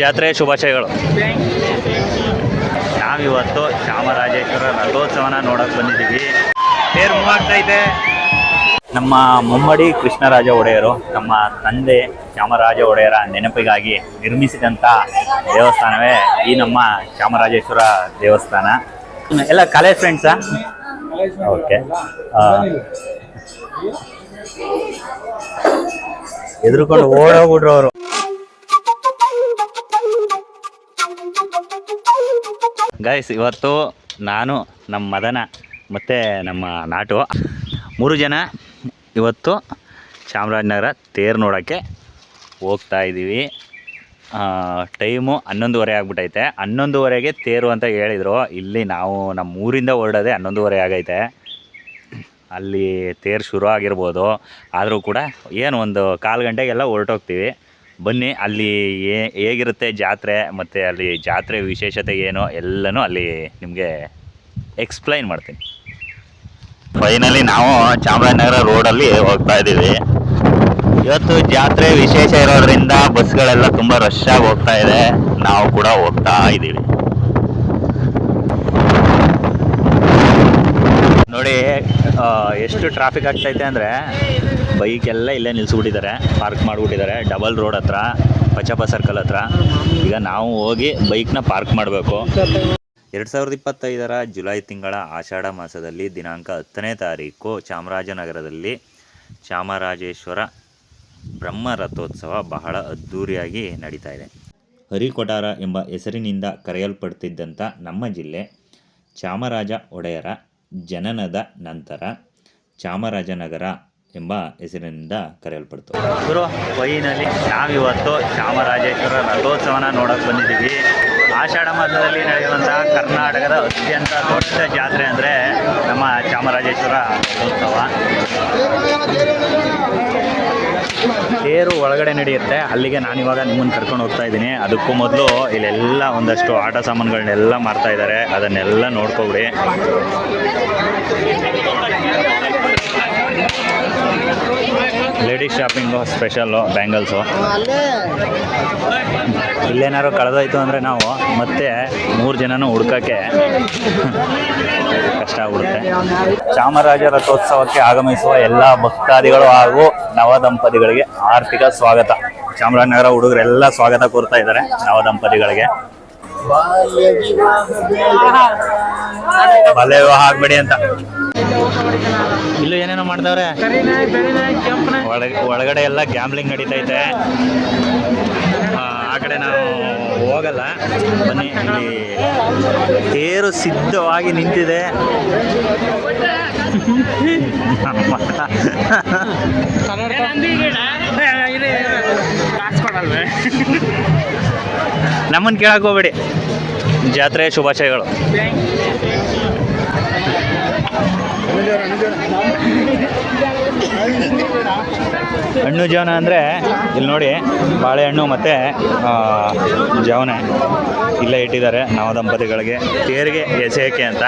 ಜಾತ್ರೆ ಶುಭಾಶಯಗಳು. ನಾವಿವತ್ತು ಚಾಮರಾಜೇಶ್ವರ ರಥೋತ್ಸವನ ನೋಡಕ್ಕೆ ಬಂದಿದ್ದೀವಿ. ತೇರು ಮೂವಾಗ್ತೈತೆ ನಮ್ಮ ಮುಮ್ಮಡಿ ಕೃಷ್ಣರಾಜ ಒಡೆಯರು, ನಮ್ಮ ತಂದೆ ಚಾಮರಾಜ ಒಡೆಯರ ನೆನಪಿಗಾಗಿ ನಿರ್ಮಿಸಿದಂಥ ದೇವಸ್ಥಾನವೇ ಈ ನಮ್ಮ ಚಾಮರಾಜೇಶ್ವರ ದೇವಸ್ಥಾನ. ಎಲ್ಲ ಕಾಲೇಜ್ ಫ್ರೆಂಡ್ಸಾ ಓಕೆ. ಎದುರುಕೊಂಡು ಓಡೋಗ್ಬಿಟ್ರು ಅವರು. ಗೈಸ್ ಇವತ್ತು ನಾನು ನಮ್ಮ ಮದನ ಮತ್ತು ನಮ್ಮ ನಾಟು ಮೂರು ಜನ ಇವತ್ತು ಚಾಮರಾಜನಗರ ತೇರು ನೋಡೋಕ್ಕೆ ಹೋಗ್ತಾ ಇದ್ದೀವಿ. ಟೈಮು ಹನ್ನೊಂದುವರೆ ಆಗ್ಬಿಟ್ಟೈತೆ ಹನ್ನೊಂದುವರೆಗೆ ತೇರು ಅಂತ ಹೇಳಿದರು. ಇಲ್ಲಿ ನಾವು ನಮ್ಮ ಊರಿಂದ ಹೊರಡೋದೆ ಹನ್ನೊಂದುವರೆ ಆಗೈತೆ. ಅಲ್ಲಿ ತೇರು ಶುರು ಆಗಿರ್ಬೋದು. ಆದರೂ ಕೂಡ ಏನು ಒಂದು ಕಾಲು ಗಂಟೆಗೆಲ್ಲ ಹೊರಟೋಗ್ತೀವಿ. ಬನ್ನಿ ಅಲ್ಲಿ ಏ ಹೇಗಿರುತ್ತೆ ಜಾತ್ರೆ ಮತ್ತು ಅಲ್ಲಿ ಜಾತ್ರೆ ವಿಶೇಷತೆ ಏನು ಎಲ್ಲನೂ ಅಲ್ಲಿ ನಿಮಗೆ ಎಕ್ಸ್ಪ್ಲೈನ್ ಮಾಡ್ತೀನಿ. ಫೈನಲಿ ನಾವು ಚಾಮರಾಜನಗರ ರೋಡಲ್ಲಿ ಹೋಗ್ತಾ ಇದ್ದೀವಿ. ಇವತ್ತು ಜಾತ್ರೆ ವಿಶೇಷ ಇರೋದ್ರಿಂದ ಬಸ್ಗಳೆಲ್ಲ ತುಂಬ ರಶ್ ಆಗಿ ಹೋಗ್ತಾ ಇದೆ. ನಾವು ಕೂಡ ಹೋಗ್ತಾ ಇದ್ದೀವಿ. ನೋಡಿ ಎಷ್ಟು ಟ್ರಾಫಿಕ್ ಆಗ್ತೈತೆ ಅಂದರೆ ಬೈಕ್ ಎಲ್ಲ ಇಲ್ಲೇ ನಿಲ್ಲಿಸ್ಬಿಟ್ಟಿದ್ದಾರೆ ಪಾರ್ಕ್ ಮಾಡಿಬಿಟ್ಟಿದ್ದಾರೆ. ಡಬಲ್ ರೋಡ್ ಹತ್ರ ಪಚಪ ಸರ್ಕಲ್ ಹತ್ರ. ಈಗ ನಾವು ಹೋಗಿ ಬೈಕ್ನ ಪಾರ್ಕ್ ಮಾಡಬೇಕು. ಎರಡು ಸಾವಿರದ ಇಪ್ಪತ್ತೈದರ ಜುಲೈ ತಿಂಗಳ ಆಷಾಢ ಮಾಸದಲ್ಲಿ ದಿನಾಂಕ ಹತ್ತನೇ ತಾರೀಕು ಚಾಮರಾಜನಗರದಲ್ಲಿ ಚಾಮರಾಜೇಶ್ವರ ಬ್ರಹ್ಮ ರಥೋತ್ಸವ ಬಹಳ ಅದ್ಧೂರಿಯಾಗಿ ನಡೀತಾ ಇದೆ. ಹರಿಕೊಟಾರ ಎಂಬ ಹೆಸರಿನಿಂದ ಕರೆಯಲ್ಪಡ್ತಿದ್ದಂಥ ನಮ್ಮ ಜಿಲ್ಲೆ ಚಾಮರಾಜ ಒಡೆಯರ ಜನನದ ನಂತರ ಚಾಮರಾಜನಗರ ಎಂಬ ಹೆಸರಿನಿಂದ ಕರೆಯಲ್ಪಡ್ತು. ಗುರು, ವೈನಲ್ಲಿ ನಾವಿವತ್ತು ಚಾಮರಾಜೇಶ್ವರ ರಥೋತ್ಸವನ ನೋಡಕ್ಕೆ ಬಂದಿದ್ದೀವಿ. ಆಷಾಢ ಮಾಸದಲ್ಲಿ ನಡೆಯುವಂತಹ ಕರ್ನಾಟಕದ ಅತ್ಯಂತ ದೊಡ್ಡ ಜಾತ್ರೆ ಅಂದರೆ ನಮ್ಮ ಚಾಮರಾಜೇಶ್ವರ ರಥೋತ್ಸವ. ತೇರು ಒಳಗಡೆ ನಡೆಯುತ್ತೆ. ಅಲ್ಲಿಗೆ ನಾನಿವಾಗ ನಿಮ್ಮನ್ನು ಕರ್ಕೊಂಡು ಹೋಗ್ತಾ ಇದ್ದೀನಿ. ಅದಕ್ಕೂ ಮೊದಲು ಇಲ್ಲೆಲ್ಲ ಒಂದಷ್ಟು ಆಟ ಸಾಮಾನುಗಳನ್ನೆಲ್ಲ ಮಾರ್ತಾ ಇದ್ದಾರೆ. ಅದನ್ನೆಲ್ಲ ನೋಡ್ಕೊಬಿಡಿ. ಲೇಡೀಸ್ ಶಾಪಿಂಗು ಸ್ಪೆಷಲ್ಲು ಬ್ಯಾಂಗಲ್ಸು ಇಲ್ಲೇನಾದ್ರು ಕಳೆದೋಯ್ತು ಅಂದರೆ ನಾವು ಮತ್ತೆ ಮೂರು ಜನನೂ ಹುಡ್ಕೋಕ್ಕೆ ಕಷ್ಟ ಆಗ್ಬಿಡುತ್ತೆ. ಚಾಮರಾಜ ರಥೋತ್ಸವಕ್ಕೆ ಆಗಮಿಸುವ ಎಲ್ಲ ಭಕ್ತಾದಿಗಳು ಹಾಗೂ ನವ ದಂಪತಿಗಳಿಗೆ ಆರ್ಥಿಕ ಸ್ವಾಗತ. ಚಾಮರಾಜನಗರ ಹುಡುಗರೆಲ್ಲ ಸ್ವಾಗತ ಕೋರ್ತಾ ಇದ್ದಾರೆ ನವ ದಂಪತಿಗಳಿಗೆ ಬಾಲ್ಯ ವಿವಾಹ ಆಗ್ಬೇಡಿ ಅಂತ. ಇಲ್ಲೂ ಏನೇನೋ ಮಾಡ್ತಾವ್ರೆ ಒಳಗೆ ಒಳಗಡೆ ಎಲ್ಲ ಗ್ಯಾಮ್ಲಿಂಗ್ ನಡೀತೈತೆ. ಆ, ಆ ಕಡೆ ನಾವು ಹೋಗಲ್ಲ. ಬನ್ನಿ ಇಲ್ಲಿ ತೇರು ಸಿದ್ಧವಾಗಿ ನಿಂತಿದೆ. ನಮ್ಮನ್ನು ಕೇಳಕ್ಕೆ ಹೋಗ್ಬೇಡಿ. ಜಾತ್ರೆಯ ಶುಭಾಶಯಗಳು. ಹಣ್ಣು ಜೀವನ ಅಂದರೆ ಇಲ್ಲಿ ನೋಡಿ ಬಾಳೆಹಣ್ಣು ಮತ್ತು ಜವನ ಇಲ್ಲೇ ಇಟ್ಟಿದ್ದಾರೆ ನವ ದಂಪತಿಗಳಿಗೆ. ತೇರಿಗೆ ಎಸೆಯಕ್ಕೆ ಅಂತ.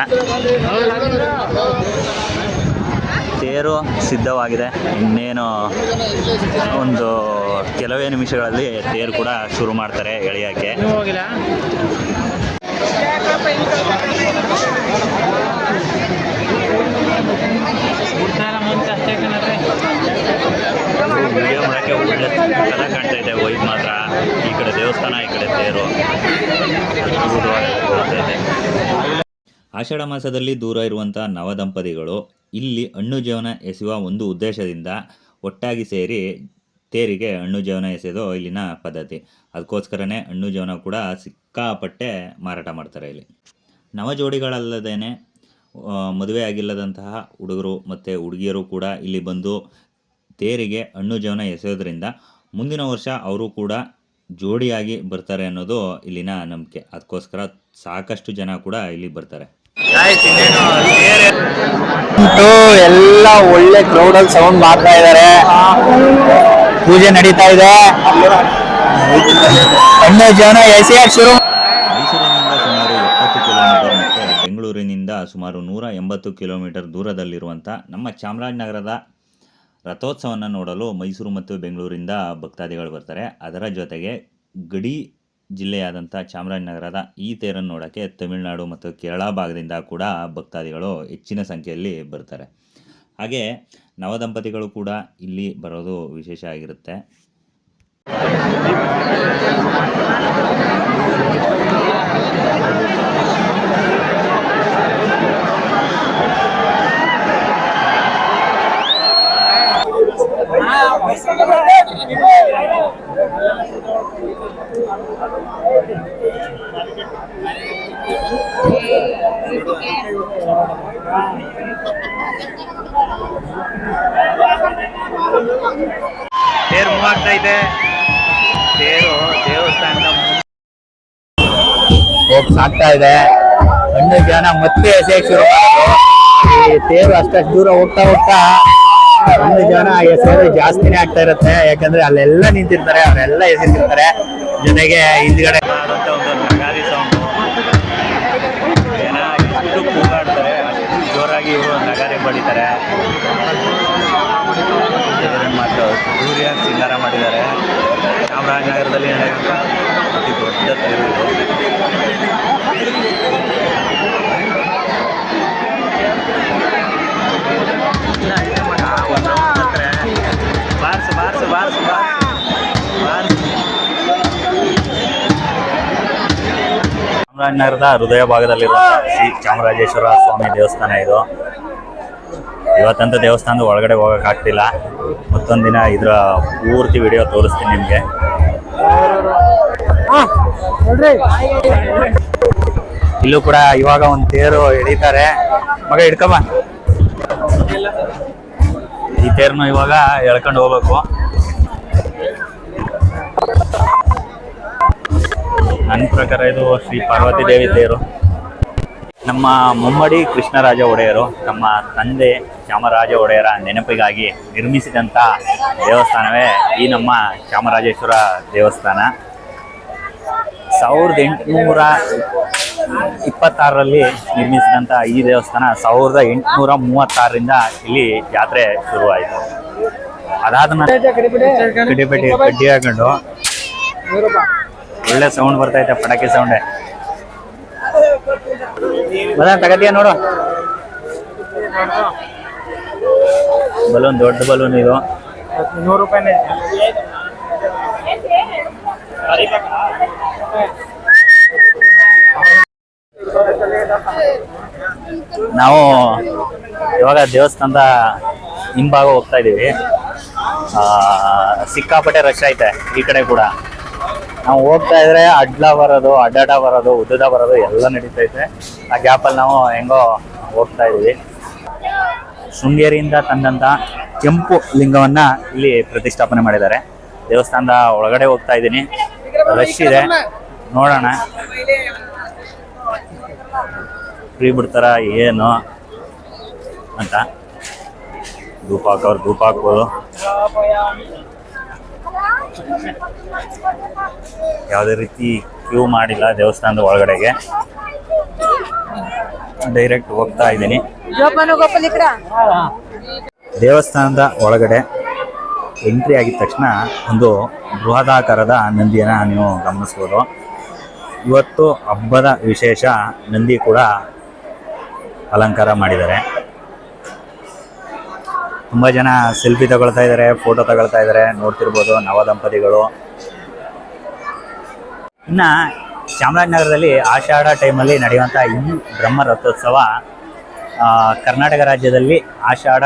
ತೇರು ಸಿದ್ಧವಾಗಿದೆ. ಇನ್ನೇನು ಒಂದು ಕೆಲವೇ ನಿಮಿಷಗಳಲ್ಲಿ ತೇರು ಕೂಡ ಶುರು ಮಾಡ್ತಾರೆ ಎಳೆಯೋಕ್ಕೆ ವಿಡಿಯೋ ಮಾಡೋಕ್ಕೆ ಕಲ ಕಾಣ್ತಾ ಇದೆ. ವೈಟ್ ಮಾತ್ರ ಈ ಕಡೆ ದೇವಸ್ಥಾನ, ಈ ಕಡೆ ತೇರು. ಆಷಾಢ ಮಾಸದಲ್ಲಿ ದೂರ ಇರುವಂಥ ನವದಂಪತಿಗಳು ಇಲ್ಲಿ ಹಣ್ಣು ಜೀವನ ಎಸೆಯುವ ಒಂದು ಉದ್ದೇಶದಿಂದ ಒಟ್ಟಾಗಿ ಸೇರಿ ತೇರಿಗೆ ಹಣ್ಣು ಜೀವನ ಎಸೆಯೋದು ಇಲ್ಲಿನ ಪದ್ಧತಿ. ಅದಕ್ಕೋಸ್ಕರನೇ ಹಣ್ಣು ಜೀವನ ಕೂಡ ಸಿಕ್ಕಾಪಟ್ಟೆ ಮಾರಾಟ ಮಾಡ್ತಾರೆ ಇಲ್ಲಿ. ನವ ಜೋಡಿಗಳಲ್ಲದೇನೆ ಮದುವೆ ಆಗಿಲ್ಲದಂತಹ ಹುಡುಗರು ಮತ್ತು ಹುಡುಗಿಯರು ಕೂಡ ಇಲ್ಲಿ ಬಂದು ತೇರಿಗೆ ಹಣ್ಣು ಜೀವನ ಎಸೆಯೋದ್ರಿಂದ ಮುಂದಿನ ವರ್ಷ ಅವರು ಕೂಡ ಜೋಡಿಯಾಗಿ ಬರ್ತಾರೆ ಅನ್ನೋದು ಇಲ್ಲಿನ ನಂಬಿಕೆ. ಅದಕ್ಕೋಸ್ಕರ ಸಾಕಷ್ಟು ಜನ ಕೂಡ ಇಲ್ಲಿ ಬರ್ತಾರೆ. ಎಲ್ಲ ಒಳ್ಳೆ ಕ್ರೌಡ್ ಅಲ್ಲಿ ಸೌಂಡ್ ಮಾಡ್ತಾ ಇದ್ದಾರೆ ಪೂಜೆ ನಡೀತಾ ಇದೆ. ಜನ ಶುರು ಮೈಸೂರಿನಿಂದ ಸುಮಾರು ಎಪ್ಪತ್ತು ಕಿಲೋಮೀಟರ್ ಮತ್ತು ಬೆಂಗಳೂರಿನಿಂದ ಸುಮಾರು ನೂರ ಎಂಬತ್ತು ಕಿಲೋಮೀಟರ್ ದೂರದಲ್ಲಿರುವಂಥ ನಮ್ಮ ಚಾಮರಾಜನಗರದ ರಥೋತ್ಸವವನ್ನು ನೋಡಲು ಮೈಸೂರು ಮತ್ತು ಬೆಂಗಳೂರಿಂದ ಭಕ್ತಾದಿಗಳು ಬರ್ತಾರೆ. ಅದರ ಜೊತೆಗೆ ಗಡಿ ಜಿಲ್ಲೆಯಾದಂಥ ಚಾಮರಾಜನಗರದ ಈ ತೇರನ್ನು ನೋಡೋಕ್ಕೆ ತಮಿಳುನಾಡು ಮತ್ತು ಕೇರಳ ಭಾಗದಿಂದ ಕೂಡ ಭಕ್ತಾದಿಗಳು ಹೆಚ್ಚಿನ ಸಂಖ್ಯೆಯಲ್ಲಿ ಬರ್ತಾರೆ. ಹಾಗೆ ನವದಂಪತಿಗಳು ಕೂಡ ಇಲ್ಲಿ ಬರೋದು ವಿಶೇಷ ಆಗಿರುತ್ತೆ. ತೇರು ಮೂವಾಗ್ತಾ ಇದೆ ತೇರು ದೇವಸ್ಥಾನದ ಹೋಗಿ ಸಾಕ್ತಾ ಇದೆ ಹಣ್ಣು ಜನ ಮತ್ತೆ ಎಸೆಯಕ್ ಶುರು. ಈ ತೇರು ಅಷ್ಟಷ್ಟು ದೂರ ಹೋಗ್ತಾ ಹೋಗ್ತಾ ಹಣ್ಣು ಜನ ಎಸೆಯೋದು ಜಾಸ್ತಿನೇ ಆಗ್ತಾ ಇರುತ್ತೆ. ಯಾಕಂದ್ರೆ ಅಲ್ಲೆಲ್ಲ ನಿಂತಿರ್ತಾರೆ ಅವರೆಲ್ಲ ಎಸೆತಿರ್ತಾರೆ ಜೊತೆಗೆ ಹಿಂದ್ಗಡೆ ಚಾಮರಾಜನಗರದ ಹೃದಯ ಭಾಗದಲ್ಲಿರುವ ಶ್ರೀ ಚಾಮರಾಜೇಶ್ವರ ಸ್ವಾಮಿ ದೇವಸ್ಥಾನ ಇದು. ಇವತ್ತಂತ ದೇವಸ್ಥಾನದ ಒಳಗಡೆ ಹೋಗೋಕ್ಕಾಗ್ತಿಲ್ಲ ಮತ್ತೊಂದು ದಿನ ಇದರ ಪೂರ್ತಿ ವಿಡಿಯೋ ತೋರಿಸ್ತೀನಿ ನಿಮಗೆ. ಇಲ್ಲೂ ಕೂಡ ಇವಾಗ ಒಂದು ತೇರು ಎಳಿತಾರೆ. ಮಗ ಹಿಡ್ಕೊಂಬ ಈ ತೇರ್ನು ಇವಾಗ ಎಳ್ಕೊಂಡು ಹೋಗ್ಬೇಕು. ನನ್ನ ಪ್ರಕಾರ ಇದು ಶ್ರೀ ಪಾರ್ವತಿ ದೇವಿ ದೇವರು. ನಮ್ಮ ಮುಮ್ಮಡಿ ಕೃಷ್ಣರಾಜ ಒಡೆಯರು ನಮ್ಮ ತಂದೆ ಚಾಮರಾಜ ಒಡೆಯರ ನೆನಪಿಗಾಗಿ ನಿರ್ಮಿಸಿದಂಥ ದೇವಸ್ಥಾನವೇ ಈ ನಮ್ಮ ಚಾಮರಾಜೇಶ್ವರ ದೇವಸ್ಥಾನ. ಸಾವಿರದ ಎಂಟುನೂರ ಇಪ್ಪತ್ತಾರರಲ್ಲಿ ನಿರ್ಮಿಸಿದಂಥ ಈ ದೇವಸ್ಥಾನ ಸಾವಿರದ ಎಂಟುನೂರ ಮೂವತ್ತಾರರಿಂದ ಇಲ್ಲಿ ಜಾತ್ರೆ ಶುರುವಾಯಿತು. ಅದಾದ ನಂತರ ಕಡಿಪೆಟ್ಟಿ ಕಡ್ಡಿ ಹಾಕೊಂಡು ಒಳ್ಳೆ ಸೌಂಡ್ ಬರ್ತಾ ಐತೆ ಪಟಾಕಿ ಸೌಂಡೆ ಬಲೂನ್ ತಗತಿಯ ನೋಡು. ಬಲೂನ್ ದೊಡ್ಡ ಬಲೂನ್ ಇದು. ನೂರು ರೂಪಾಯಿ ನಾವು ಇವಾಗ ದೇವಸ್ಥಾನದ ಹಿಂಭಾಗ ಹೋಗ್ತಾ ಇದೀವಿ. ಸಿಕ್ಕಾಪಟ್ಟೆ ರಶ್ ಐತೆ ಈ ಕಡೆ ಕೂಡ. ನಾವು ಹೋಗ್ತಾ ಇದ್ರೆ ಅಡ್ಲ ಬರೋದು, ಅಡ್ಡಾಡ ಬರೋದು, ಉದ್ದದ ಬರೋದು ಎಲ್ಲ ನಡೀತೈತೆ ಆ ಗ್ಯಾಪಲ್ಲಿ ನಾವು ಹೆಂಗೋ ಹೋಗ್ತಾ ಇದೀವಿ. ಶೃಂಗೇರಿಯಿಂದ ತಂದಂತ ಕೆಂಪು ಲಿಂಗವನ್ನ ಇಲ್ಲಿ ಪ್ರತಿಷ್ಠಾಪನೆ ಮಾಡಿದ್ದಾರೆ. ದೇವಸ್ಥಾನದ ಒಳಗಡೆ ಹೋಗ್ತಾ ಇದ್ದೀನಿ. ರಶ್ ಇದೆ. ನೋಡೋಣ. ಫ್ರೀ ಬಿಡ್ತಾರ, ಏನು ಅಂತ. ಧೂಪ ಹಾಕೋರು ಧೂಪ ಹಾಕ್ಬೋದು. ಯಾವುದೇ ರೀತಿ ಕ್ಯೂ ಮಾಡಿಲ್ಲ ದೇವಸ್ಥಾನದ ಒಳಗಡೆಗೆ. ಡೈರೆಕ್ಟ್ ಹೋಗ್ತಾ ಇದ್ದೀನಿ. ದೇವಸ್ಥಾನದ ಒಳಗಡೆ ಎಂಟ್ರಿ ಆಗಿದ ತಕ್ಷಣ ಒಂದು ಬೃಹದಾಕಾರದ ನಂದಿಯನ್ನು ನೀವು ಗಮನಿಸ್ಬೋದು. ಇವತ್ತು ಹಬ್ಬದ ವಿಶೇಷ ನಂದಿ ಕೂಡ ಅಲಂಕಾರ ಮಾಡಿದ್ದಾರೆ. ತುಂಬ ಜನ ಸೆಲ್ಫಿ ತಗೊಳ್ತಾ ಇದ್ದಾರೆ ಫೋಟೋ ತಗೊಳ್ತಾ ಇದ್ದಾರೆ ನೋಡ್ತಿರ್ಬೋದು ನವದಂಪತಿಗಳು ಇನ್ನ ಚಾಮರಾಜನಗರದಲ್ಲಿ ಆಷಾಢ ಟೈಮಲ್ಲಿ ನಡೆಯುವಂಥ ಈ ಬ್ರಹ್ಮ ರಥೋತ್ಸವ ಕರ್ನಾಟಕ ರಾಜ್ಯದಲ್ಲಿ ಆಷಾಢ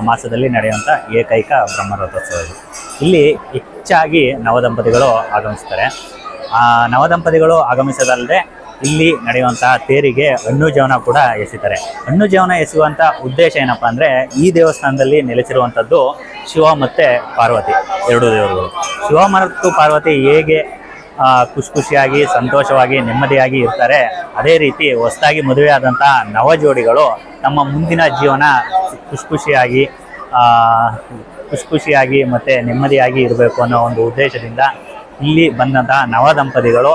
ಮಾಸದಲ್ಲಿ ನಡೆಯುವಂಥ ಏಕೈಕ ಬ್ರಹ್ಮ ರಥೋತ್ಸವ ಇದು. ಇಲ್ಲಿ ಹೆಚ್ಚಾಗಿ ನವದಂಪತಿಗಳು ಆಗಮಿಸ್ತಾರೆ. ಆ ನವದಂಪತಿಗಳು ಆಗಮಿಸೋದಲ್ಲದೆ ಇಲ್ಲಿ ನಡೆಯುವಂತಹ ತೇರಿಗೆ ಹಣ್ಣು ಜೀವನ ಕೂಡ ಎಸಿತಾರೆ. ಹಣ್ಣು ಜೀವನ ಎಸೆಯುವಂಥ ಉದ್ದೇಶ ಏನಪ್ಪ ಅಂದರೆ ಈ ದೇವಸ್ಥಾನದಲ್ಲಿ ನೆಲೆಸಿರುವಂಥದ್ದು ಶಿವ ಮತ್ತೆ ಪಾರ್ವತಿ, ಎರಡು ದೇವರುಗಳು. ಶಿವ ಮತ್ತು ಪಾರ್ವತಿ ಹೇಗೆ ಖುಷಿ ಖುಷಿಯಾಗಿ ಸಂತೋಷವಾಗಿ, ನೆಮ್ಮದಿಯಾಗಿ ಇರ್ತಾರೆ, ಅದೇ ರೀತಿ ಹೊಸದಾಗಿ ಮದುವೆಯಾದಂಥ ನವ ಜೋಡಿಗಳು ತಮ್ಮ ಮುಂದಿನ ಜೀವನ ಖುಷಿ ಖುಷಿಯಾಗಿ ಖುಷಿ ಖುಷಿಯಾಗಿ ಮತ್ತು ನೆಮ್ಮದಿಯಾಗಿ ಇರಬೇಕು ಅನ್ನೋ ಒಂದು ಉದ್ದೇಶದಿಂದ ಇಲ್ಲಿ ಬಂದಂತಹ ನವ ದಂಪತಿಗಳು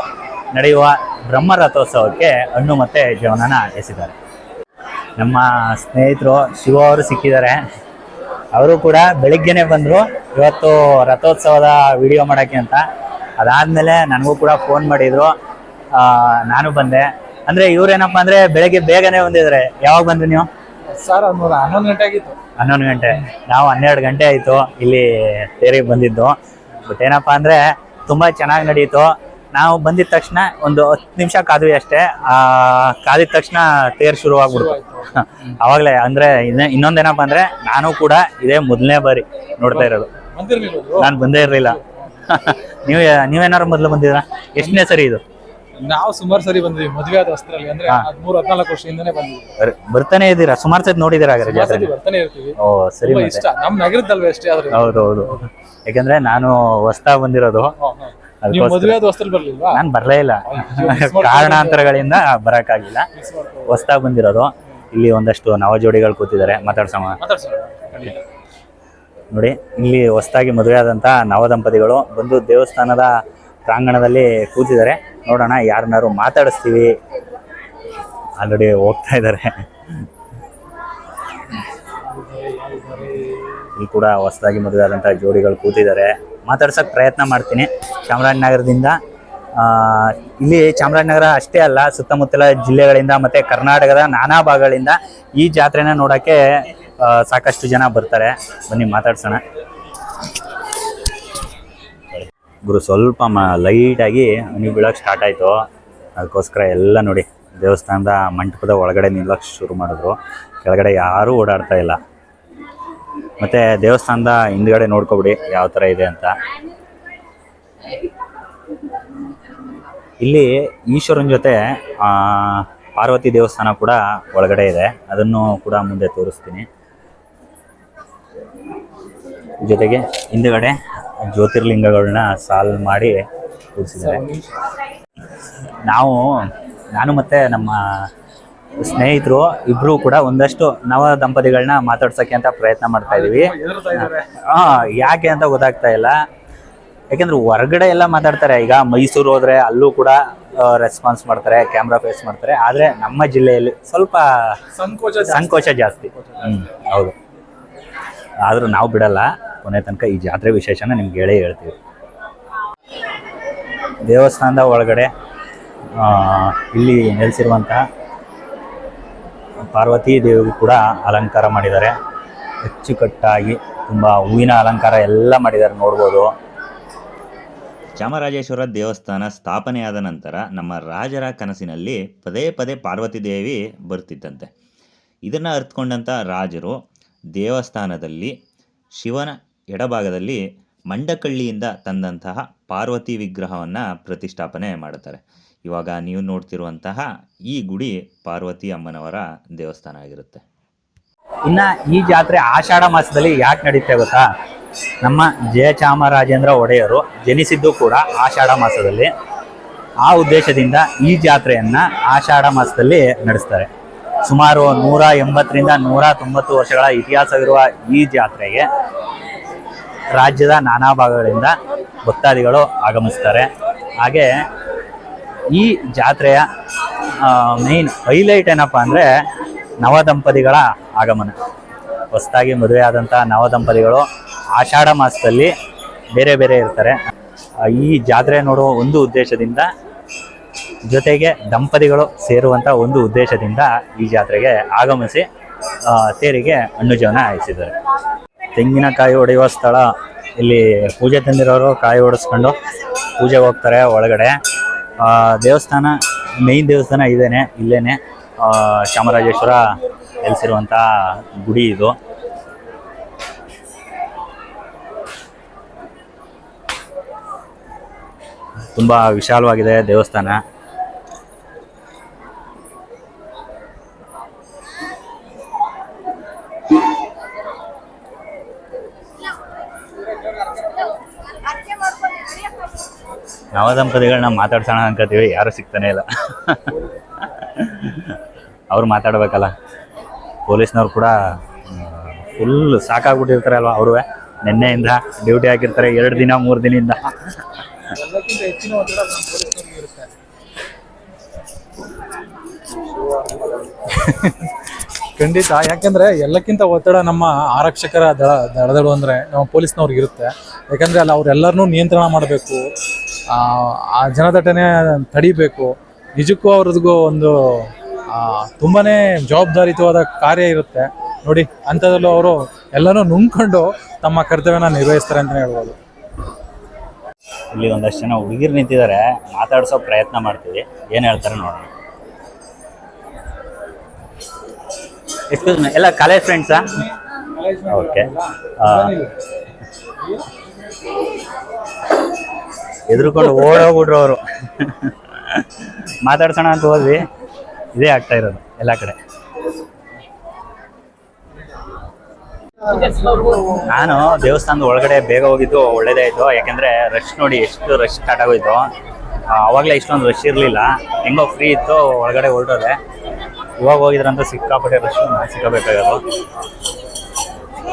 ನಡೆಯುವ ಬ್ರಹ್ಮ ರಥೋತ್ಸವಕ್ಕೆ ಹಣ್ಣು ಮತ್ತು ಜೀವನನ ಎಸಿದ್ದಾರೆ. ನಮ್ಮ ಸ್ನೇಹಿತರು ಶಿವ ಅವರು ಸಿಕ್ಕಿದ್ದಾರೆ. ಅವರು ಕೂಡ ಬೆಳಿಗ್ಗೆನೆ ಬಂದರು. ಇವತ್ತು ರಥೋತ್ಸವದ ವಿಡಿಯೋ ಮಾಡೋಕ್ಕೆ ಅಂತ. ಅದಾದಮೇಲೆ ನನಗೂ ಕೂಡ ಫೋನ್ ಮಾಡಿದರು. ನಾನು ಬಂದೆ. ಅಂದರೆ ಇವರೇನಪ್ಪ ಅಂದರೆ ಬೆಳಗ್ಗೆ ಬೇಗನೆ ಬಂದಿದ್ದಾರೆ. ಯಾವಾಗ ಬಂದ್ರಿ ನೀವು? ಸರ್ ಒಂದು ಹನ್ನೊಂದು ಗಂಟೆ ಆಗಿತ್ತು. ಹನ್ನೊಂದು ಗಂಟೆ. ನಾವು ಹನ್ನೆರಡು ಗಂಟೆ ಆಯಿತು. ಇಲ್ಲಿ ತೇರಿಗೆ ಬಂದಿದ್ದು. ಬಟ್ ಏನಪ್ಪ ಅಂದರೆ ತುಂಬ ಚೆನ್ನಾಗಿ ನಡೀತು. ನಾವು ಬಂದಿದ ತಕ್ಷಣ ಒಂದು ಹತ್ತು ನಿಮಿಷ ಕಾದ್ವಿ ಅಷ್ಟೇ. ಆ ಕಾದಿದ ತಕ್ಷಣ ತೇರ್ ಶುರು ಆಗ್ಬಿಡ್ತು. ಅವಾಗಲೇ ಅಂದ್ರೆ ಇನ್ನ- ಇನ್ನೊಂದೇನಪ್ಪ ಅಂದ್ರೆ ನಾನು ಕೂಡ ಇದೇ ಮೊದಲನೇ ಬಾರಿ ನೋಡ್ತಾ ಇರೋದು. ನಾನು ಬಂದೇ ಇರಲಿಲ್ಲ. ನೀವು ನೀವೇನಾರು ಮೊದಲು ಬಂದಿದ್ರ ಎಷ್ಟನೇ ಸರಿ ಇದು? ನಾವು ಸುಮಾರು ಸರಿ ಬಂದ್ವಿ. ಮದುವೆ ಆದ ವಸ್ತ್ರದಲ್ಲಿ ಅಂದ್ರೆ ಹದಿಮೂರು ಹದಿನಾಲ್ಕು ವರ್ಷದಿಂದನೇ ಬಂದ್ವಿ. ಬರ್- ಬರ್ತಾನೆ ಇದ್ದೀರಾ? ಸುಮಾರು ಸತಿ ನೋಡಿದಿರಾ ಹಾಗಾದ್ರೆ ಸುಮಾರ್ ಜಾತ್ರೆ ಸತಿ ಬರ್ತಾನೆ ಇರ್ತೀವಿ. ಓ ಸರಿ ಇಷ್ಟ. ನಮ್ ನಗರದಲ್ವೇ ಅಷ್ಟೇ ಆದ್ರೆ. ಹೌದು ಹೌದು ಯಾಕಂದ್ರೆ ನಾನು ಹೊಸ್ತಾ ಬಂದಿರೋದು. ಬರ್ಲಿಲ್ವಾ? ನಾನು ಬರಲೇ ಇಲ್ಲ. ಕಾರಣಾಂತರಗಳಿಂದ ಬರಕ್ಕಾಗಿಲ್ಲ. ಹೊಸ್ತಾ ಬಂದಿರೋದು. ಇಲ್ಲಿ ಒಂದಷ್ಟು ನವ ಜೋಡಿಗಳು ಕೂತಿದ್ದಾರೆ ಮಾತಾಡ್ಸೋಣ. ನೋಡಿ ಇಲ್ಲಿ ಹೊಸ್ದಾಗಿ ಮದುವೆ ಆದಂತ ನವ ದಂಪತಿಗಳು ಬಂದು ದೇವಸ್ಥಾನದ ಪ್ರಾಂಗಣದಲ್ಲಿ ಕೂತಿದ್ದಾರೆ. ನೋಡೋಣ ಯಾರನ್ನಾರು ಮಾತಾಡಿಸ್ತೀವಿ. ಆಲ್ರೆಡಿ ಹೋಗ್ತಾ ಇದ್ದಾರೆ. ಇಲ್ಲಿ ಕೂಡ ಹೊಸದಾಗಿ ಮದುವೆ ಆದಂಥ ಜೋಡಿಗಳು ಕೂತಿದ್ದಾರೆ. ಮಾತಾಡ್ಸಕ್ ಪ್ರಯತ್ನ ಮಾಡ್ತೀನಿ. ಚಾಮರಾಜನಗರದಿಂದ ಇಲ್ಲಿ ಚಾಮರಾಜನಗರ ಅಷ್ಟೇ ಅಲ್ಲ, ಸುತ್ತಮುತ್ತಲ ಜಿಲ್ಲೆಗಳಿಂದ ಮತ್ತು ಕರ್ನಾಟಕದ ನಾನಾ ಭಾಗಗಳಿಂದ ಈ ಜಾತ್ರೆನ ನೋಡೋಕ್ಕೆ ಸಾಕಷ್ಟು ಜನ ಬರ್ತಾರೆ. ಬನ್ನಿ ಮಾತಾಡ್ಸೋಣ. ಗುರು ಸ್ವಲ್ಪ ಮ, ಲೈಟಾಗಿ ನೀವು ಬೀಳಕ್ಕೆ ಸ್ಟಾರ್ಟ್ ಆಯಿತು. ಅದಕ್ಕೋಸ್ಕರ ಎಲ್ಲ ನೋಡಿ, ದೇವಸ್ಥಾನದ ಮಂಟಪದ ಒಳಗಡೆ ನಿಲ್ಲೋಕ್ಕೆ ಶುರು ಮಾಡಿದ್ರು. ಕೆಳಗಡೆ ಯಾರೂ ಓಡಾಡ್ತಾ ಇಲ್ಲ. ಮತ್ತು ದೇವಸ್ಥಾನದ ಹಿಂದ್ಗಡೆ ನೋಡ್ಕೊಬಿಡಿ ಯಾವ ತರ ಇದೆ ಅಂತ. ಇಲ್ಲಿ ಈಶ್ವರನ ಜೊತೆ ಪಾರ್ವತಿ ದೇವಸ್ಥಾನ ಕೂಡ ಒಳಗಡೆ ಇದೆ. ಅದನ್ನು ಕೂಡ ಮುಂದೆ ತೋರಿಸ್ತೀನಿ. ಜೊತೆಗೆ ಹಿಂದ್ಗಡೆ ಜ್ಯೋತಿರ್ಲಿಂಗಗಳನ್ನ ಸಾಲ್ ಮಾಡಿ ಕೂರಿಸಿದ್ದಾರೆ. ನಾವು, ನಾನು ಮತ್ತೆ ನಮ್ಮ ಸ್ನೇಹಿತರು ಇಬ್ರು ಕೂಡ ಒಂದಷ್ಟು ನವ ದಂಪತಿಗಳನ್ನ ಮಾತಾಡ್ಸಕ್ಕೆ ಅಂತ ಪ್ರಯತ್ನ ಮಾಡ್ತಾ ಇದೀವಿ. ಹಾ ಯಾಕೆ ಅಂತ ಗೊತ್ತಾಗ್ತಾ ಇಲ್ಲ. ಯಾಕೆಂದ್ರೆ ಹೊರಗಡೆ ಎಲ್ಲ ಮಾತಾಡ್ತಾರೆ. ಈಗ ಮೈಸೂರು ಹೋದ್ರೆ ಅಲ್ಲೂ ಕೂಡ ರೆಸ್ಪಾನ್ಸ್ ಮಾಡ್ತಾರೆ ಕ್ಯಾಮ್ರಾ ಫೇಸ್ ಮಾಡ್ತಾರೆ. ಆದ್ರೆ ನಮ್ಮ ಜಿಲ್ಲೆಯಲ್ಲಿ ಸ್ವಲ್ಪ ಸಂಕೋಚ. ಸಂಕೋಚ ಜಾಸ್ತಿ. ಹ್ಮ್ ಹೌದು. ಆದ್ರೂ ನಾವು ಬಿಡಲ್ಲ. ಕೊನೆ ತನಕ ಈ ಜಾತ್ರೆ ವಿಶೇಷನ ನಿಮ್ಗೆ ಹೇಳೇ ಹೇಳ್ತೀವಿ. ದೇವಸ್ಥಾನದ ಒಳಗಡೆ ಇಲ್ಲಿ ನೆಲೆಸಿರುವಂತಹ ಪಾರ್ವತಿ ದೇವಿಗೂ ಕೂಡ ಅಲಂಕಾರ ಮಾಡಿದ್ದಾರೆ. ಅಚ್ಚುಕಟ್ಟಾಗಿ ತುಂಬ ಹೂವಿನ ಅಲಂಕಾರ ಎಲ್ಲ ಮಾಡಿದ್ದಾರೆ, ನೋಡ್ಬೋದು. ಚಾಮರಾಜೇಶ್ವರ ದೇವಸ್ಥಾನ ಸ್ಥಾಪನೆಯಾದ ನಂತರ ನಮ್ಮ ರಾಜರ ಕನಸಿನಲ್ಲಿ ಪದೇ ಪದೇ ಪಾರ್ವತಿ ದೇವಿ ಬರ್ತಿದ್ದಂತೆ ಇದನ್ನು ಅರ್ಥಕೊಂಡಂಥ ರಾಜರು ದೇವಸ್ಥಾನದಲ್ಲಿ, ಶಿವನ ಎಡಭಾಗದಲ್ಲಿ ಮಂಡಕಳ್ಳಿಯಿಂದ ತಂದಂತಹ ಪಾರ್ವತಿ ವಿಗ್ರಹವನ್ನು ಪ್ರತಿಷ್ಠಾಪನೆ ಮಾಡುತ್ತಾರೆ. ಇವಾಗ ನೀವು ನೋಡ್ತಿರುವಂತಹ ಈ ಗುಡಿ ಪಾರ್ವತಿ ಅಮ್ಮನವರ ದೇವಸ್ಥಾನ ಆಗಿರುತ್ತೆ. ಇನ್ನ ಈ ಜಾತ್ರೆ ಆಷಾಢ ಮಾಸದಲ್ಲಿ ಯಾಕೆ ನಡೆಯುತ್ತೆ ಗೊತ್ತಾ? ನಮ್ಮ ಜಯಚಾಮರಾಜೇಂದ್ರ ಒಡೆಯರು ಜನಿಸಿದ್ದು ಕೂಡ ಆಷಾಢ ಮಾಸದಲ್ಲಿ. ಆ ಉದ್ದೇಶದಿಂದ ಈ ಜಾತ್ರೆಯನ್ನ ಆಷಾಢ ಮಾಸದಲ್ಲಿ ನಡೆಸ್ತಾರೆ. ಸುಮಾರು ನೂರ ಎಂಬತ್ತರಿಂದ ನೂರ ತೊಂಬತ್ತು ವರ್ಷಗಳ ಇತಿಹಾಸವಿರುವ ಈ ಜಾತ್ರೆಗೆ ರಾಜ್ಯದ ನಾನಾ ಭಾಗಗಳಿಂದ ಭಕ್ತಾದಿಗಳು ಆಗಮಿಸ್ತಾರೆ. ಹಾಗೆ ಈ ಜಾತ್ರೆಯ ಮೇನ್ ಹೈಲೈಟ್ ಏನಪ್ಪ ಅಂದರೆ ನವದಂಪತಿಗಳ ಆಗಮನ. ಹೊಸದಾಗಿ ಮದುವೆಯಾದಂಥ ನವ ದಂಪತಿಗಳು ಆಷಾಢ ಮಾಸದಲ್ಲಿ ಬೇರೆ ಬೇರೆ ಇರ್ತಾರೆ. ಈ ಜಾತ್ರೆ ನೋಡುವ ಒಂದು ಉದ್ದೇಶದಿಂದ ಜೊತೆಗೆ ದಂಪತಿಗಳು ಸೇರುವಂಥ ಒಂದು ಉದ್ದೇಶದಿಂದ ಈ ಜಾತ್ರೆಗೆ ಆಗಮಿಸಿ ತೇರಿಗೆ ಹಣ್ಣು ಜೀವನ ಹಾಯಿಸಿದ್ದಾರೆ. ತೆಂಗಿನಕಾಯಿ ಹೊಡೆಯುವ ಸ್ಥಳ, ಇಲ್ಲಿ ಪೂಜೆ ತಂದಿರೋರು ಕಾಯಿ ಹೊಡೆಸ್ಕೊಂಡು ಪೂಜೆಗೆ ಹೋಗ್ತಾರೆ ಒಳಗಡೆ. ದೇವಸ್ಥಾನ ಮೇಯ್ನ್ ದೇವಸ್ಥಾನ ಇದೇನೆ ಇಲ್ಲೇನೆ. ಚಾಮರಾಜೇಶ್ವರ ನೆಲೆಸಿರುವಂಥ ಗುಡಿ ಇದು. ತುಂಬ ವಿಶಾಲವಾಗಿದೆ ದೇವಸ್ಥಾನ. ನವದಂಪತಿಗಳನ್ನ ಮಾತಾಡ್ಸೋಣ ಅನ್ಕೋತೀವಿ, ಯಾರು ಸಿಗ್ತಾನೆ ಇಲ್ಲ. ಅವ್ರು ಮಾತಾಡ್ಬೇಕಲ್ಲ. ಪೊಲೀಸ್ನವ್ರು ಕೂಡ ಫುಲ್ ಸಾಕಾಗ್ಬಿಟ್ಟಿರ್ತಾರೆ ಸಾಕಾಗ್ಬಿಟ್ಟಿರ್ತಾರಲ್ವ ಅವರು ನಿನ್ನೆಯಿಂದ ಡ್ಯೂಟಿ ಹಾಕಿರ್ತಾರೆ ಎರಡು ದಿನ, ಮೂರು ದಿನದಿಂದ. ಖಂಡಿತ, ಯಾಕಂದ್ರೆ ಎಲ್ಲಕ್ಕಿಂತ ಒತ್ತಡ ನಮ್ಮ ಆರಕ್ಷಕರ ದಳ ದಳದಳು ಅಂದ್ರೆ ನಮ್ಮ ಪೊಲೀಸ್ನವ್ರಿಗೆ ಇರುತ್ತೆ. ಯಾಕಂದ್ರೆ ಅಲ್ಲಿ ಅವ್ರೆಲ್ಲರನ್ನೂ ನಿಯಂತ್ರಣ ಮಾಡಬೇಕು. ಆ, ಆ ಜನದಟ್ಟಣೆ ತಡಿಬೇಕು. ನಿಜಕ್ಕೂ ಅವ್ರದ್ಗೂ ಒಂದು ಆ, ತುಂಬಾನೇ ಜವಾಬ್ದಾರಿತವಾದ ಕಾರ್ಯ ಇರುತ್ತೆ. ನೋಡಿ ಅಂಥದ್ರಲ್ಲೂ ಅವರು ಎಲ್ಲನೂ ನುಂಗ್ಕೊಂಡು ತಮ್ಮ ಕರ್ತವ್ಯನ ನಿರ್ವಹಿಸ್ತಾರೆ ಅಂತಲೇ ಹೇಳ್ಬೋದು. ಇಲ್ಲಿ ಒಂದಷ್ಟು ಜನ ಹುಡುಗಿರು ನಿಂತಿದ್ದಾರೆ ಮಾತಾಡಿಸೋ ಪ್ರಯತ್ನ ಮಾಡ್ತೀವಿ. ಏನು ಹೇಳ್ತಾರೆ ನೋಡೋಣ. ಎಕ್ಸ್ಕ್ಯೂಸ್ ಮಿ ಎಲ್ಲ ಕಾಲೇಜ್ ಫ್ರೆಂಡ್ಸಾ ಓಕೆ. ಎದುರುಕೊಂಡು ಓಡೋಗ್ಬಿಟ್ರು ಅವರು. ಮಾತಾಡ್ಸೋಣ ಅಂತ ಹೋದ್ವಿ. ಇದೇ ಆಗ್ತಾ ಇರೋದು ಎಲ್ಲ ಕಡೆ. ನಾನು ದೇವಸ್ಥಾನದ ಒಳಗಡೆ ಬೇಗ ಹೋಗಿದ್ದು ಒಳ್ಳೇದೇ ಆಯ್ತು. ಯಾಕಂದ್ರೆ ರಶ್ ನೋಡಿ ಎಷ್ಟು ರಶ್ ಸ್ಟಾರ್ಟ್ ಆಗೋಯ್ತು ಅವಾಗಲೇ ಇಷ್ಟೊಂದು ರಶ್ ಇರಲಿಲ್ಲ. ಹೆಂಗೋ ಫ್ರೀ ಇತ್ತು ಒಳಗಡೆ ಹೊರಟೋದೆ. ಇವಾಗ ಹೋಗಿದ್ರಂತ ಸಿಕ್ಕಾಪಟ್ಟೆ ರಶ್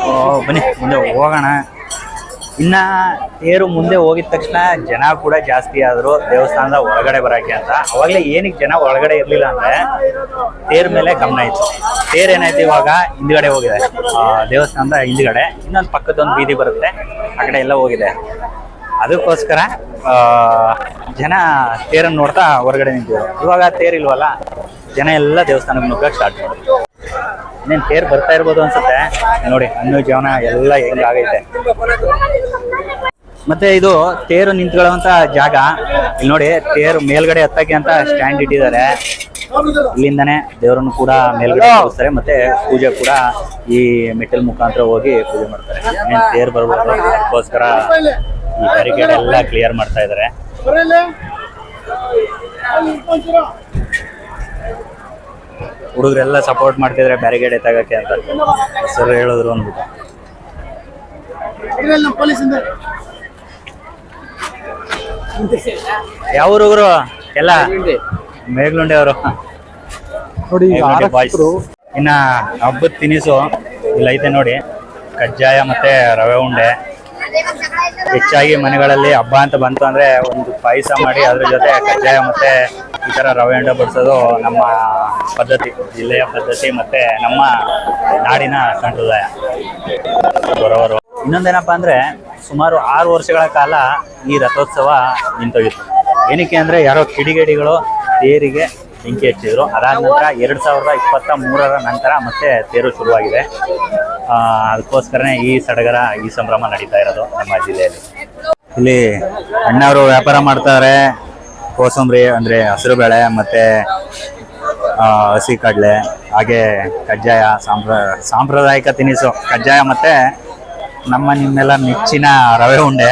ಓ, ಬನ್ನಿ ಮುಂದೆ ಹೋಗೋಣ. ಇನ್ನ ತೇರು ಮುಂದೆ ಹೋಗಿದ ತಕ್ಷಣ ಜನ ಕೂಡ ಜಾಸ್ತಿ ಆದ್ರು ದೇವಸ್ಥಾನದ ಒಳಗಡೆ ಬರಕ್ಕೆ ಅಂತ. ಅವಾಗಲೇ ಏನಕ್ಕೆ ಜನ ಒಳಗಡೆ ಇರ್ಲಿಲ್ಲ ಅಂದ್ರೆ ತೇರ್ ಮೇಲೆ ಗಮನ ಇತ್ತು. ತೇರ್ ಏನಾಯ್ತು ಇವಾಗ ಹಿಂದ್ಗಡೆ ಹೋಗಿದೆ. ದೇವಸ್ಥಾನದ ಹಿಂದ್ಗಡೆ. ಇನ್ನೊಂದು ಪಕ್ಕದೊಂದು ಬೀದಿ ಬರುತ್ತೆ. ಆ ಕಡೆ ಎಲ್ಲ ಹೋಗಿದೆ. ಅದಕ್ಕೋಸ್ಕರ ಆ, ಜನ ತೇರನ್ನು ನೋಡ್ತಾ ಹೊರಗಡೆ ನಿಂತಿದ್ರು. ಇವಾಗ ತೇರಿಲ್ವಲ್ಲ ಜನ ಎಲ್ಲ ದೇವಸ್ಥಾನಕ್ಕೆ ನುಗ್ಗಕ್ಕೆ ಸ್ಟಾರ್ಟ್ ಮಾಡಿದ್ರು. ಇನ್ನೇನು ತೇರ್ ಬರ್ತಾ ಇರ್ಬೋದು ಅನ್ಸುತ್ತೆ. ನೋಡಿ ಹಣ್ಣು ಜೀವನ ಎಲ್ಲ ಹೆಂಗಾಗೈತೆ ಮತ್ತೆ ಇದು ತೇರು ನಿಂತ್ಕೊಳ್ಳುವಂತ ಜಾಗ. ಇಲ್ಲಿ ನೋಡಿ ತೇರು ಮೇಲ್ಗಡೆ ಹತ್ತಕ್ಕೆ ಅಂತ ಸ್ಟ್ಯಾಂಡ್ ಇಟ್ಟಿದ್ದಾರೆ. ಇಲ್ಲಿಂದಾನೆ ದೇವರನ್ನು ಕೂಡ ಮೇಲ್ಗಡೆ ಹೋಗ್ತಾರೆ ಮತ್ತೆ ಪೂಜೆ ಕೂಡ ಈ ಮೆಟಲ್ ಮುಖಾಂತರ ಹೋಗಿ ಪೂಜೆ ಮಾಡ್ತಾರೆ. ಇನ್ನೇನು ತೇರು ಬರ್ಬೋದು ಅದಕ್ಕೋಸ್ಕರ ಈ ಬ್ಯಾರಿಕೇಡ್ ಎಲ್ಲ ಕ್ಲಿಯರ್ ಮಾಡ್ತಾ ಇದ್ದಾರೆ. ಹುಡುಗರೆಲ್ಲ ಸಪೋರ್ಟ್ ಮಾಡ್ತಿದ್ರೆ ಬ್ಯಾರಿಗೇಡ್ ಎತ್ತಾಗಕ್ಕೆ ಅಂತ ಸರ್ ಹೇಳಿದ್ರು ಅಂದ್ಬಿಟ್ಟು. ಯಾವ ಹುಡುಗರು? ಎಲ್ಲ? ಮೇಘಲುಂಡೆ ಅವರು. ನೋಡಿ ಇನ್ನ ಹಬ್ಬದ ತಿನಿಸು ಇಲ್ಲ ಐತೆ ನೋಡಿ. ಕಜ್ಜಾಯ ಮತ್ತೆ ರವೆ ಉಂಡೆ. ಹೆಚ್ಚಾಗಿ ಮನೆಗಳಲ್ಲಿ ಹಬ್ಬ ಅಂತ ಬಂತು ಅಂದ್ರೆ ಒಂದು ಪಾಯಸ ಮಾಡಿ ಅದ್ರ ಜೊತೆ ಕಜ್ಜಾಯ ಮತ್ತೆ ಈ ತರ ರವೆ ಹಂಡ ಬಡಿಸೋದು ನಮ್ಮ ಪದ್ಧತಿ, ಜಿಲ್ಲೆಯ ಪದ್ಧತಿ ಮತ್ತೆ ನಮ್ಮ ನಾಡಿನ ಸಂಪ್ರದಾಯ. ಬರೋವರು. ಇನ್ನೊಂದೇನಪ್ಪ ಅಂದ್ರೆ ಸುಮಾರು ಆರು ವರ್ಷಗಳ ಕಾಲ ಈ ರಥೋತ್ಸವ ನಿಂತೋಗಿತ್ತು. ಏನಕ್ಕೆ ಅಂದ್ರೆ ಯಾರೋ ಕಿಡಿಗೇಡಿಗಳು ತೇರಿಗೆ ಬೆಂಕಿ ಹಚ್ಚಿದ್ರು. ಅದಾದ ನಂತರ ಎರಡು ಸಾವಿರದ ಇಪ್ಪತ್ತ ಮೂರರ ನಂತರ ಮತ್ತೆ ತೇರು ಶುರುವಾಗಿದೆ. ಆ, ಅದಕ್ಕೋಸ್ಕರನೇ ಈ ಸಡಗರ ಈ ಸಂಭ್ರಮ ನಡೀತಾ ಇರೋದು ನಮ್ಮ ಜಿಲ್ಲೆಯಲ್ಲಿ. ಇಲ್ಲಿ ಅಣ್ಣವರು ವ್ಯಾಪಾರ ಮಾಡ್ತಾರೆ. ಕೋಸಂಬರಿ ಅಂದ್ರೆ ಹಸಿರು ಬೇಳೆ ಮತ್ತೆ ಆ, ಹಸಿ ಕಡಲೆ ಹಾಗೆ ಕಜ್ಜಾಯ ಸಾಂಪ್ರ ಸಾಂಪ್ರದಾಯಿಕ ತಿನಿಸು ಕಜ್ಜಾಯ ಮತ್ತೆ ನಮ್ಮ ನಿಮ್ಮೆಲ್ಲ ನೆಚ್ಚಿನ ರವೆ ಉಂಡೆ.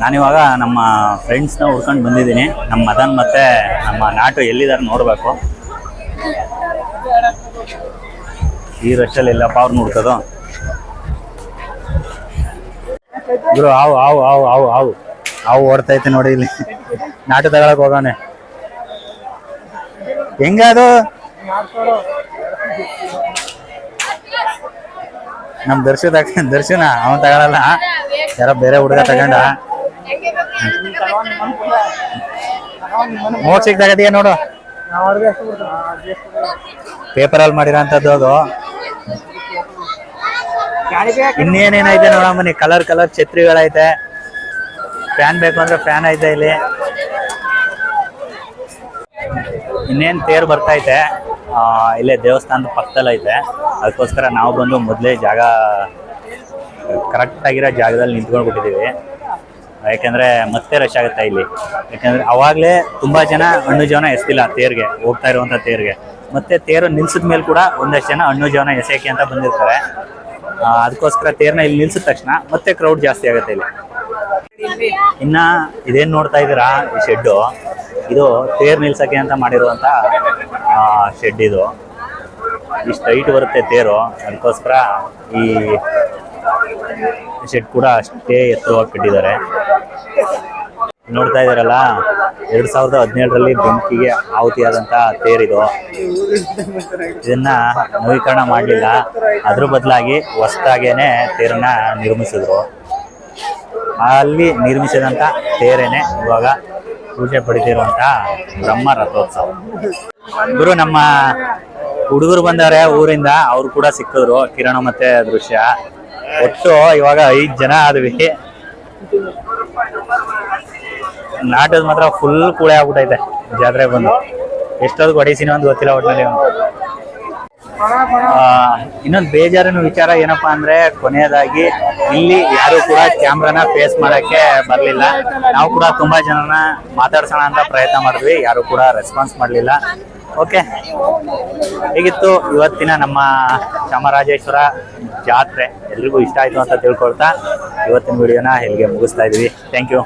ನಾನಿವಾಗ ನಮ್ಮ ಫ್ರೆಂಡ್ಸ್ನ ಹುಡ್ಕೊಂಡು ಬಂದಿದ್ದೀನಿ. ನಮ್ಮ ಮದನ್ ಮತ್ತೆ ನಮ್ಮ ನಾಟು ಎಲ್ಲಿದ್ದಾರೆ ನೋಡಬೇಕು. ಈ ರಷ್ಟಲ್ಲಿ ಎಲ್ಲಪ್ಪ ಅವ್ರು ನೋಡ್ತದೋ ಗುರು ಹಾವು ಹಾವು ಹಾವು ಹಾವು ಹಾವು ಹಾವು ಓಡ್ತೈತೆ ನೋಡಿ ಇಲ್ಲಿ. ನಾಟು ತಗೊಳಕ್ ಹೆಂಗ ಅದು? ನಮ್ ದರ್ಶನ ದರ್ಶನ? ಅವನ್ ತಗೊಳಲ್ಲ. ಯಾರೋ ಬೇರೆ ಹುಡುಗ ತಗೊಂಡ. ಮೋಕ್ಷಿಗೆ ತಗದಿಯ ನೋಡು. ಪೇಪರಲ್ಲಿ ಮಾಡಿರೋಂಥದ್ದು ಅದು. ಇನ್ನೇನೇನೈತೆ ನೋಡಮ್ಮನಿ ಕಲರ್ ಕಲರ್ ಛತ್ರಿಗಳೈತೆ. ಫ್ಯಾನ್ ಬೇಕು ಅಂದ್ರೆ ಫ್ಯಾನ್ ಐತೆ ಇಲ್ಲಿ. ಇನ್ನೇನ್ ತೇರು ಬರ್ತೈತೆ ಇಲ್ಲೇ ದೇವಸ್ಥಾನದ ಪಕ್ಕದಲ್ಲಿ ಐತೆ ಅದಕ್ಕೋಸ್ಕರ ನಾವು ಬಂದು ಮೊದಲೇ ಜಾಗ ಕರೆಕ್ಟ್ ಆಗಿರೋ ಜಾಗದಲ್ಲಿ ನಿಂತ್ಕೊಂಡು ಬಿಟ್ಟಿದ್ದೀವಿ ಯಾಕಂದ್ರೆ ಮತ್ತೆ ರಶ್ ಆಗುತ್ತೆ ಇಲ್ಲಿ. ಯಾಕಂದ್ರೆ ಅವಾಗಲೇ ತುಂಬಾ ಜನ ಹಣ್ಣು ಜೀವನ ಎಸ್ತಿಲ್ಲ ತೇರ್ಗೆ, ಹೋಗ್ತಾ ಇರುವಂತ ತೇರ್ಗೆ. ಮತ್ತೆ ತೇರು ನಿಲ್ಸಿದ ಮೇಲೆ ಕೂಡ ಒಂದಷ್ಟು ಜನ ಹಣ್ಣು ಜೀವನ ಎಸೆಯಕ್ಕೆ ಅಂತ ಬಂದಿರ್ತಾರೆ. ಅದಕ್ಕೋಸ್ಕರ ತೇರ್ನ ಇಲ್ಲಿ ನಿಲ್ಸಿದ ತಕ್ಷಣ ಮತ್ತೆ ಕ್ರೌಡ್ ಜಾಸ್ತಿ ಆಗುತ್ತೆ ಇಲ್ಲಿ. ಇನ್ನ ಇದೇನ್ ನೋಡ್ತಾ ಇದ್ದೀರಾ? ಈ ಶೆಡ್ಡು ಇದು ತೇರ್ ನಿಲ್ಸಕ್ಕೆ ಅಂತ ಮಾಡಿರುವಂತ ಶೆಡ್ ಇದು. ಇಷ್ಟು ಹೈಟ್ ಬರುತ್ತೆ ತೇರು. ಅದಕ್ಕೋಸ್ಕರ ಈ ಶೆಡ್ ಕೂಡ ಅಷ್ಟೇ ಎತ್ತರವಾಗಿ ಕಟ್ಟಿದ್ದಾರೆ. ನೋಡ್ತಾ ಇದ್ದೀರಲ್ಲ, ಎರಡ್ ಸಾವಿರದ ಹದಿನೇಳರಲ್ಲಿ ಬೆಂಕಿಗೆ ಆಹುತಿಯಾದಂತಹ ತೇರಿದು ಇದನ್ನ ನವೀಕರಣ ಮಾಡಲಿಲ್ಲ. ಅದ್ರ ಬದಲಾಗಿ ಹೊಸದಾಗೇನೆ ತೇರನ್ನ ನಿರ್ಮಿಸಿದ್ರು. ಅಲ್ಲಿ ನಿರ್ಮಿಸಿದಂತ ತೇರೇನೆ ಇವಾಗ ಪೂಜೆ ಪಡಿತಿರುವಂತ ಬ್ರಹ್ಮ ರಥೋತ್ಸವ. ಗುರು, ನಮ್ಮ ಹುಡುಗರು ಬಂದಾರೆ ಊರಿಂದ, ಅವ್ರು ಕೂಡ ಸಿಕ್ಕಿದ್ರು ಕಿರಣ ಮತ್ತೆ ದೃಶ್ಯ. ಒಟ್ಟು ಇವಾಗ ಐದು ಜನ ಆದ್ವಿ. ನಾಟದ ಮಾತ್ರ ಫುಲ್ ಕೂಳೆ ಆಗ್ಬಿಟ್ಟೈತೆ ಜಾತ್ರೆ ಬಂದು. ಎಷ್ಟೊತ್ತು ಹೊಡಿಸಿನ ಒಂದು ಗೊತ್ತಿಲ್ಲ ಒಟ್ಟಿನಲ್ಲಿ ಇನ್ನೊಂದು ಬೇಜಾರಿನ ವಿಚಾರ ಏನಪ್ಪಾ ಅಂದ್ರೆ ಕೊನೆಯದಾಗಿ ಇಲ್ಲಿ ಯಾರು ಕೂಡ ಕ್ಯಾಮ್ರಾನ ಫೇಸ್ ಮಾಡಕ್ಕೆ ಬರಲಿಲ್ಲ. ನಾವು ಕೂಡ ತುಂಬಾ ಜನನ ಮಾತಾಡ್ಸೋಣ ಅಂತ ಪ್ರಯತ್ನ ಮಾಡಿದ್ವಿ. ಯಾರು ಕೂಡ ರೆಸ್ಪಾನ್ಸ್ ಮಾಡಲಿಲ್ಲ. ಓಕೆ. ಹೇಗಿತ್ತು ಇವತ್ತಿನ ನಮ್ಮ ಚಾಮರಾಜೇಶ್ವರ ಜಾತ್ರೆ? ಎಲ್ರಿಗೂ ಇಷ್ಟ ಆಯಿತು ಅಂತ ತಿಳ್ಕೊಳ್ತಾ ಇವತ್ತಿನ ವಿಡಿಯೋನ ಹೇಗೆ ಮುಗಿಸ್ತಾ ಇದ್ದೀವಿ ಥ್ಯಾಂಕ್ ಯು